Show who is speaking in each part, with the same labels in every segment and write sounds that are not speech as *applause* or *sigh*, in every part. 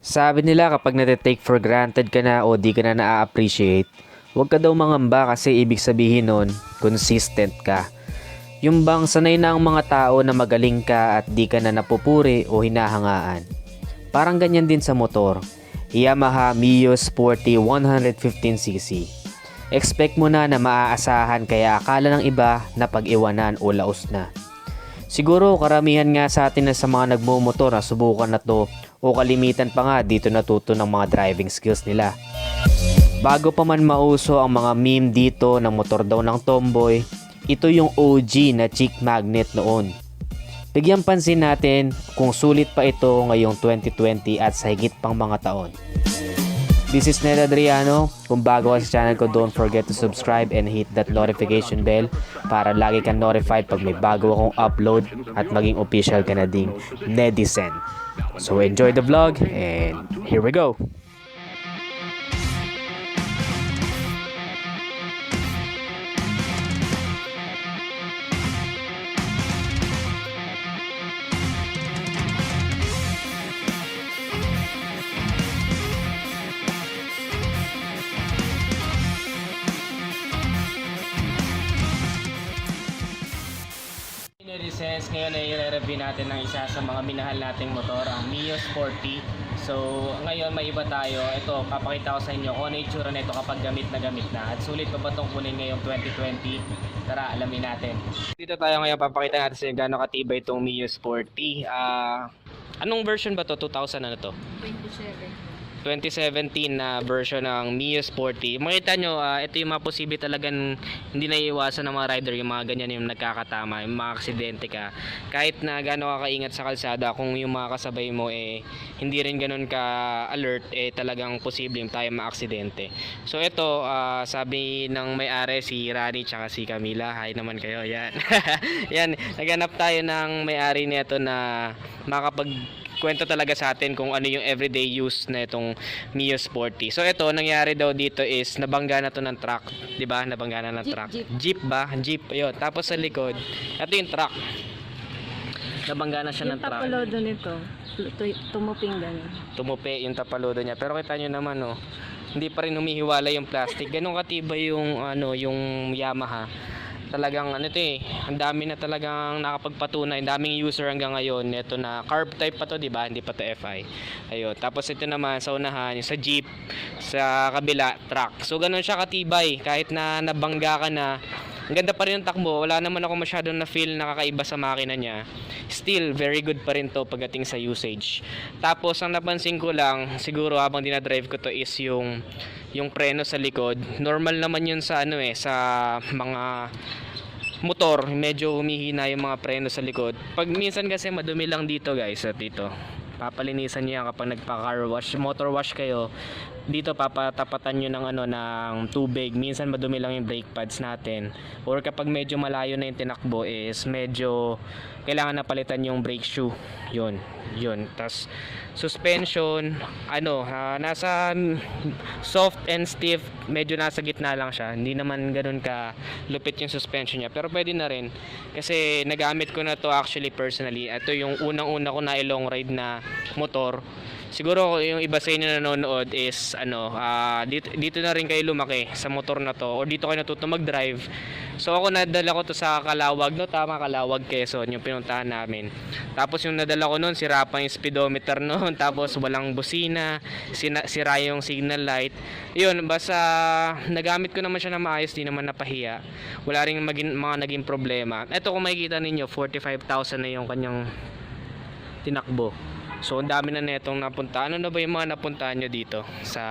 Speaker 1: Sabi nila kapag nate-take for granted ka na o di ka na na-appreciate, huwag ka daw mangamba kasi ibig sabihin nun, consistent ka. Yung bang sanay na ang mga tao na magaling ka at di ka na napupuri o hinahangaan. Parang ganyan din sa motor. Yamaha Mio Sporty 115cc. Expect mo na na maaasahan kaya akala ng iba na pag-iwanan o laos na. Siguro karamihan nga sa atin na sa mga nagmumotor na subukan na to o kalimitan pa nga dito natuto ng mga driving skills nila. Bago pa man mauso ang mga meme dito ng motor daw ng tomboy, ito yung OG na chick magnet noon. Bigyan pansin natin kung sulit pa ito ngayong 2020 at sa higit pang mga taon. This is Ned Adriano. Kung bago ka sa channel ko, don't forget to subscribe and hit that notification bell para lagi kang notified pag may bago akong upload at maging official ka na ding netizen. So enjoy the vlog and here we go! Nerisense, ngayon ay i-review natin ng isa sa mga minahal nating motor, ang Mio Sporty. So, ngayon may iba tayo. Ito, papakita ko sa inyo kung ano yung itsura nito kapag gamit na gamit na. At sulit pa ba itong kunin ngayong 2020? Tara, alamin natin. Dito tayo ngayon, papakita natin sa inyo gano'ng katibay itong Mio Sporty. Ah, anong version ba to? 2000 ano to?
Speaker 2: 27.
Speaker 1: 2017 na version ng Mio Sporty. Makita nyo, ah, ito yung mga posible talagang hindi na iwasan ng mga rider, yung mga ganyan yung nagkakatama, yung mga aksidente ka. Kahit na gano'n ka kaingat sa kalsada, kung yung mga kasabay mo eh hindi rin ganun ka alert, eh talagang posible tayo maaksidente. So ito, ah, sabi ng may-ari si Rani tsaka si Camila, hi naman kayo, yan. *laughs* yan, naghanap tayo ng may-ari nito na makapag kwento talaga sa atin kung ano yung everyday use na itong Mio Sporty. So ito, nangyari daw dito is nabangga na to ng truck, 'di ba? Nabangga na ng
Speaker 2: Jeep,
Speaker 1: truck.
Speaker 2: jeep.
Speaker 1: ba? Jeep, 'yun. Tapos sa likod, ito yung truck. Nabangga na siya ng
Speaker 2: Yung
Speaker 1: truck.
Speaker 2: tapalodo nito, tu- tumuping ganun.
Speaker 1: Tumupi yung tapalodo niya. Pero kita nyo naman, oh, hindi pa rin humihiwalay yung plastic. Ganun katibay yung ano, yung Yamaha. Talagang ano 'to eh, ang dami na talagang nakapagpatunay, daming user hanggang ngayon. Ito na carb type pa to, 'di ba? Hindi pa to FI. Ayun. Tapos ito naman sa unahan, yung sa Jeep, sa kabila truck. So ganun siya katibay kahit na nabangga ka na. Ang ganda pa rin ng takbo. Wala naman ako masyadong na feel na kakaiba sa makina niya. Still, very good pa rin to pagdating sa usage. Tapos, ang napansin ko lang, siguro habang dinadrive ko to is yung yung preno sa likod. Normal naman yun sa ano eh, sa mga motor, medyo humihina yung mga preno sa likod. Pag minsan kasi madumi lang dito guys, at dito. Papalinisan niyo yan kapag nagpa-car wash, motor wash kayo. Dito papatapatan niyo ng ano ng tubig. Minsan madumi lang yung brake pads natin. Or kapag medyo malayo na yung tinakbo is medyo kailangan na palitan yung brake shoe. Yun, yun. Tas suspension, ano, ah, nasa soft and stiff, medyo nasa gitna lang siya. Hindi naman ganun ka lupit yung suspension niya. Pero pwede na rin. Kasi nagamit ko na to actually personally. Ito yung unang-una ko na long ride na motor. Siguro yung iba sa inyo na nanonood is ano, ah, dito, dito na rin kayo lumaki sa motor na to or dito kayo natuto mag-drive. So ako nadala ko to sa Kalawag, no? Tama, Kalawag, Quezon, yung pinuntahan namin. Tapos yung nadala ko noon, sira pa yung speedometer *laughs* noon. Tapos walang busina, sina, sira yung signal light. Yun, basta nagamit ko naman siya na maayos, di naman napahiya. Wala rin maging, mga naging problema. Ito kung makikita ninyo, 45,000 na yung kanyang tinakbo. So, ang dami na netong napunta. Ano na ba yung mga napuntahan nyo dito? Sa,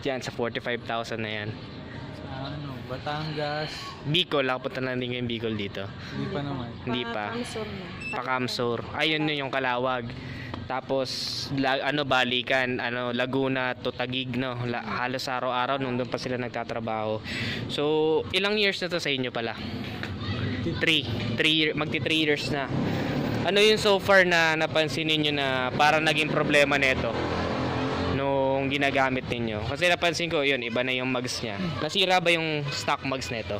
Speaker 1: yan, sa 45,000 na yan.
Speaker 3: ano, Batangas,
Speaker 1: Bicol, nakapunta na din yung Bicol dito.
Speaker 3: hindi pa naman.
Speaker 1: Hindi pa.
Speaker 2: Na.
Speaker 1: Pakamsur. Ayun yun yung Kalawag. Tapos la, ano balikan, ano Laguna to Taguig no. La, halos araw-araw nung doon pa sila nagtatrabaho. So, ilang years na to sa inyo pala? 3. 3 year, magti 3 years na. Ano yung so far na napansin ninyo na para naging problema nito? Nung ginagamit ninyo. Kasi napansin ko, yun, iba na yung mugs niya. Nasira ba yung stock mugs nito?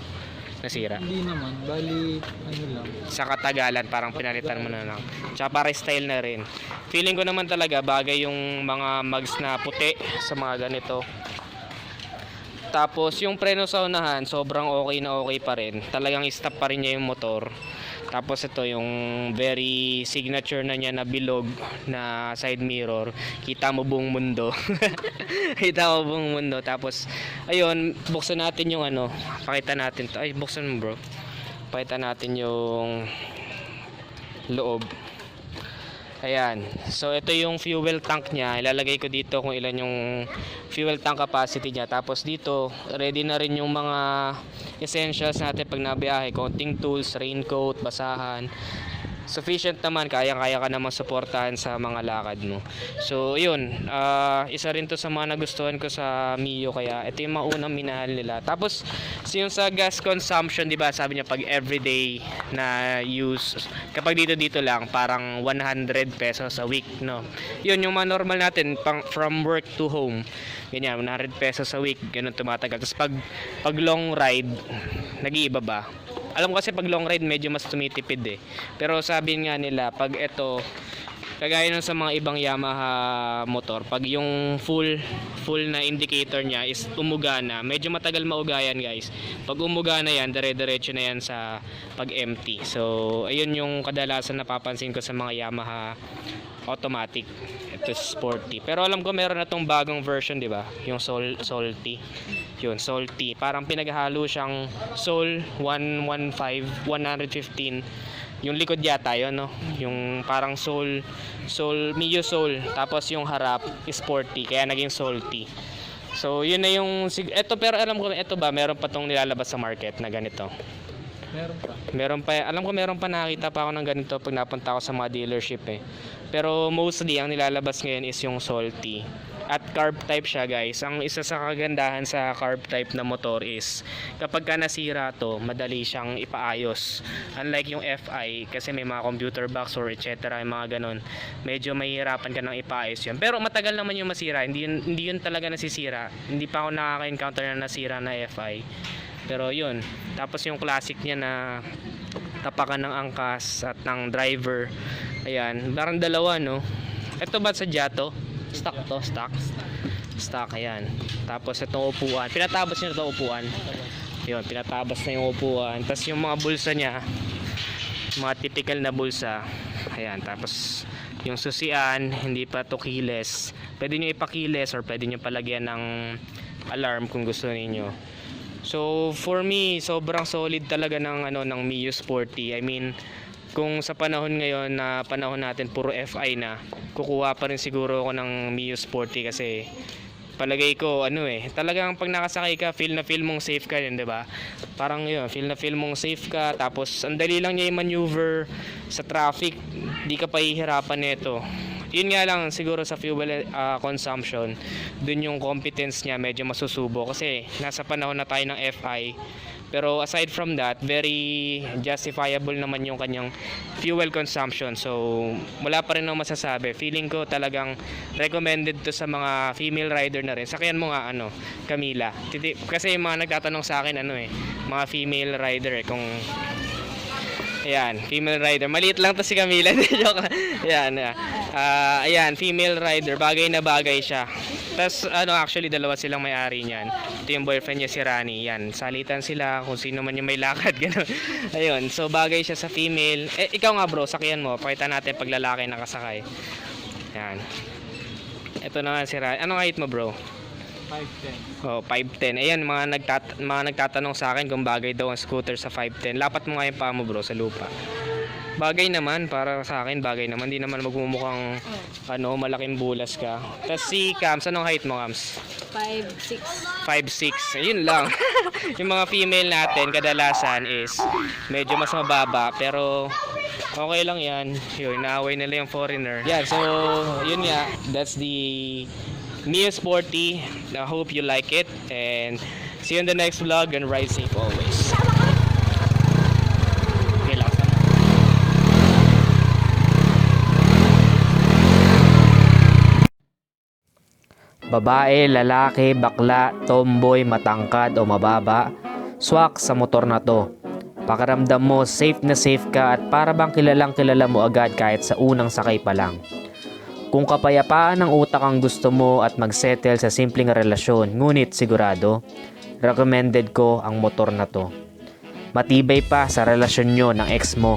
Speaker 1: Nasira.
Speaker 3: Hindi naman. Bali, ano lang.
Speaker 1: Sa katagalan, parang pinalitan mo na lang. Tsaka para style na rin. Feeling ko naman talaga bagay yung mga mugs na puti sa mga ganito. Tapos yung preno sa unahan, sobrang okay na okay pa rin. Talagang stop pa rin niya yung motor. Tapos ito yung very signature na niya na bilog na side mirror. Kita mo buong mundo. *laughs* Kita mo buong mundo. Tapos ayun, buksan natin yung ano. Pakita natin to. Ay, buksan mo bro. Pakita natin yung loob. Ayan. So, ito yung fuel tank niya. Ilalagay ko dito kung ilan yung fuel tank capacity niya. Tapos dito, ready na rin yung mga essentials natin pag nabiyahe. Konting tools, raincoat, basahan. Sufficient naman, kaya-kaya ka naman suportahan sa mga lakad mo. So, yun. ah, isa rin to sa mga nagustuhan ko sa Mio. Kaya ito yung mga unang minahal nila. Tapos, so yung sa gas consumption, di ba, sabi niya pag everyday na use, kapag dito dito lang, parang 100 pesos a week, no? Yun, yung mga normal natin, pang, from work to home, ganyan, 100 pesos a week, ganun tumatagal. Tapos pag, pag long ride, nag-iiba ba? Alam ko kasi pag long ride, medyo mas tumitipid eh. Pero sabi nga nila, pag ito, kagaya ng sa mga ibang Yamaha motor, pag yung full full na indicator niya is umuga na, medyo matagal mauga yan guys. Pag umuga na yan, dire-diretso na yan sa pag empty. So, ayun yung kadalasan napapansin ko sa mga Yamaha automatic. Ito sporty. Pero alam ko meron na tong bagong version, di ba? Yung Sol Salty. Yun, Salty. Parang pinaghalo siyang Soul 115, 115 yung likod yata yun no yung parang soul soul Mio soul tapos yung harap sporty kaya naging salty so yun na yung eto pero alam ko eto ba meron pa tong nilalabas sa market na ganito
Speaker 3: Meron pa.
Speaker 1: meron pa alam ko meron pa nakita pa ako ng ganito pag napunta ako sa mga dealership eh. Pero mostly ang nilalabas ngayon is yung salty. At carb type siya guys. Ang isa sa kagandahan sa carb type na motor is kapag ka nasira to madali siyang ipaayos. Unlike yung FI kasi may mga computer box or etc yung mga ganon medyo mahihirapan ka nang ipaayos yun. Pero matagal naman yung masira. Hindi yun, hindi yun talaga nasisira. Hindi pa ako nakaka-encounter na nasira na FI pero yun tapos yung classic niya na tapakan ng angkas at ng driver. Ayan parang dalawa no? Ito ba sa Jato stock to stock. Stock ayan. Tapos itong upuan. Pinatabas niya itong upuan. Yun pinatabas na yung upuan. Tapos yung mga bulsa niya mga typical na bulsa. Ayan tapos yung susian hindi pa to keyless. Pwede nyo ipakiles or pwede nyo palagyan ng alarm kung gusto niyo So for me, sobrang solid talaga ng ano ng Mio Sporty. I mean, kung sa panahon ngayon na panahon natin puro FI na, kukuha pa rin siguro ako ng Mio Sporty kasi palagay ko ano eh, talagang pag nakasakay ka, feel na feel mong safe ka yun, 'di ba? Parang yun, feel na feel mong safe ka tapos ang dali lang niya i-maneuver sa traffic, di ka pa hihirapan nito yun nga lang siguro sa fuel uh, consumption dun yung competence niya medyo masusubo kasi nasa panahon na tayo ng FI pero aside from that very justifiable naman yung kanyang fuel consumption so wala pa rin akong masasabi feeling ko talagang recommended to sa mga female rider na rin sakyan mo nga ano Camila kasi yung mga nagtatanong sa akin ano eh mga female rider eh kung Ayan, female rider. Maliit lang to si Camila. *laughs* Joke. Ayan, ah. Ah, ayan, female rider. Bagay na bagay siya. Tapos, ano, actually, dalawa silang may-ari niyan. Ito yung boyfriend niya si Rani. Yan, salitan sila kung sino man yung may lakad. *laughs* Ganun. Ayun, so bagay siya sa female. Eh, ikaw nga bro, sakyan mo. Pakita natin pag lalaki nakasakay. Yan. Ito na nga si Rani. Anong height mo bro?
Speaker 3: 510.
Speaker 1: Oh, 5'10. Ayan, mga, nagtat mga nagtatanong sa akin kung bagay daw ang scooter sa 5'10. Lapat mo nga yung paa mo bro sa lupa. Bagay naman, para sa akin, bagay naman. Hindi naman magmumukhang ano, malaking bulas ka. Tapos si Cams, anong height mo Cams?
Speaker 2: 5, 6.
Speaker 1: 5'6". Ayun lang. *laughs* yung mga female natin, kadalasan is medyo mas mababa. Pero okay lang yan. Yun, naaway nila yung foreigner. Yeah, so yun nga. That's the Mio Sporty. I hope you like it. And see you in the next vlog and ride safe always. Okay lang. Babae, lalaki, bakla, tomboy, matangkad o mababa, Swak sa motor na to. Pakiramdam mo safe na safe ka at para bang kilalang kilala mo agad kahit sa unang sakay pa lang. Kung kapayapaan ng utak ang gusto mo at magsettle sa simpleng relasyon, ngunit sigurado, recommended ko ang motor na to. Matibay pa sa relasyon nyo ng ex mo.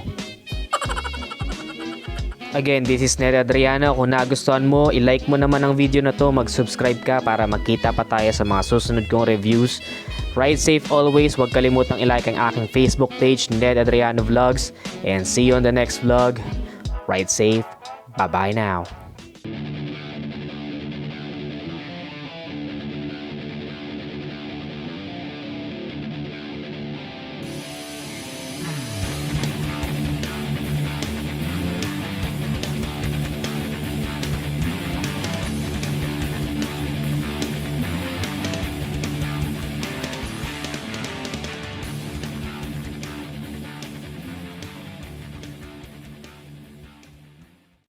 Speaker 1: Again, this is Ned Adriano. Kung nagustuhan mo, i-like mo naman ang video na to, mag-subscribe ka para magkita pa tayo sa mga susunod kong reviews. Ride safe always. Huwag kalimutang i-like ang aking Facebook page, Ned Adriano Vlogs. And see you on the next vlog. Ride safe. Bye-bye now.